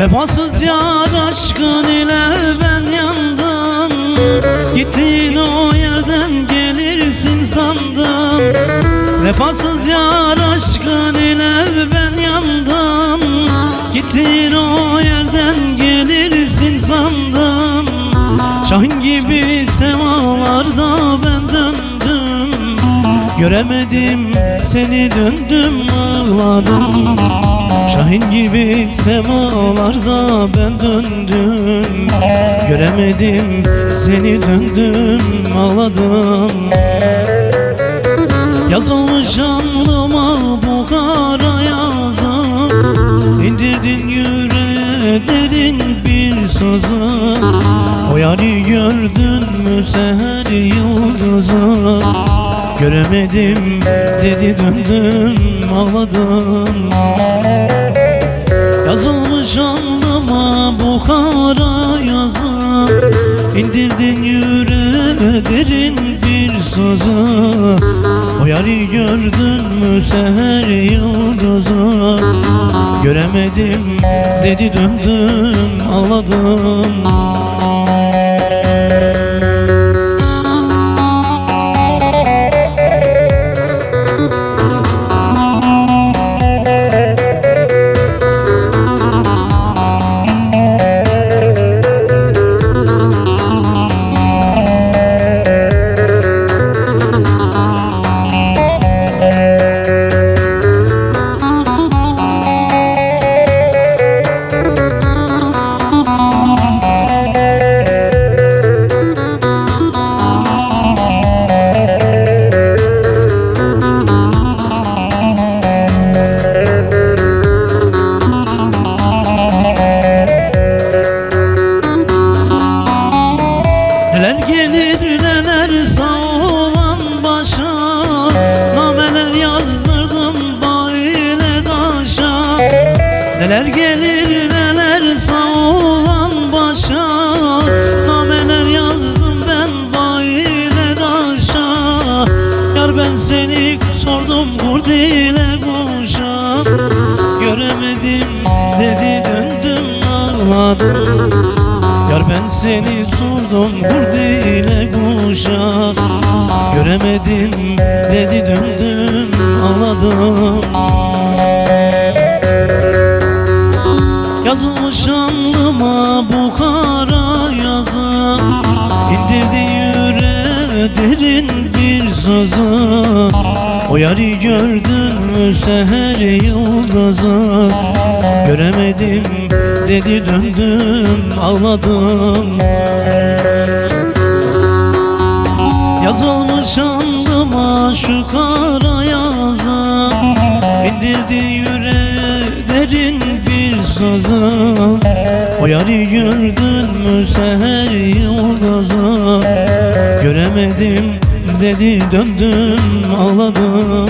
Vefasız yar aşkın ile ben yandım. Gittin o yerden gelirsin sandım. Vefasız yar Göremedim seni döndüm ağladım Şahin gibi semalarda ben döndüm. Göremedim seni döndüm ağladım. Yazılmış alnıma bu kara yazı İndirdin yüreğe derin bir sızı O yari gördün mü seher yıldızı Göremedim dedi döndüm ağladım. Yazılmış alnıma bu kara yazı İndirdin yüreğe derin bir sızı O yari gördün mü seher yıldızı? Göremedim dedi döndüm ağladım Neler gelir neler sağ olan başa. Nameler yazdım ben bağile daşa. Yar ben seni sordum kurdile kuşa Göremedim dedi döndüm ağladım. Yar ben seni sordum ile kuşa Göremedim dedi döndüm ağladım İndirdi yüreğe derin bir sızı O yari gördün mü seher yıldızı? Göremedim dedi döndüm ağladım. Yazılmış alnıma şu kara yazı. İndirdi yüreğe derin sızı O yari gördün mü seher yıldızı Göremedim dedi döndüm ağladım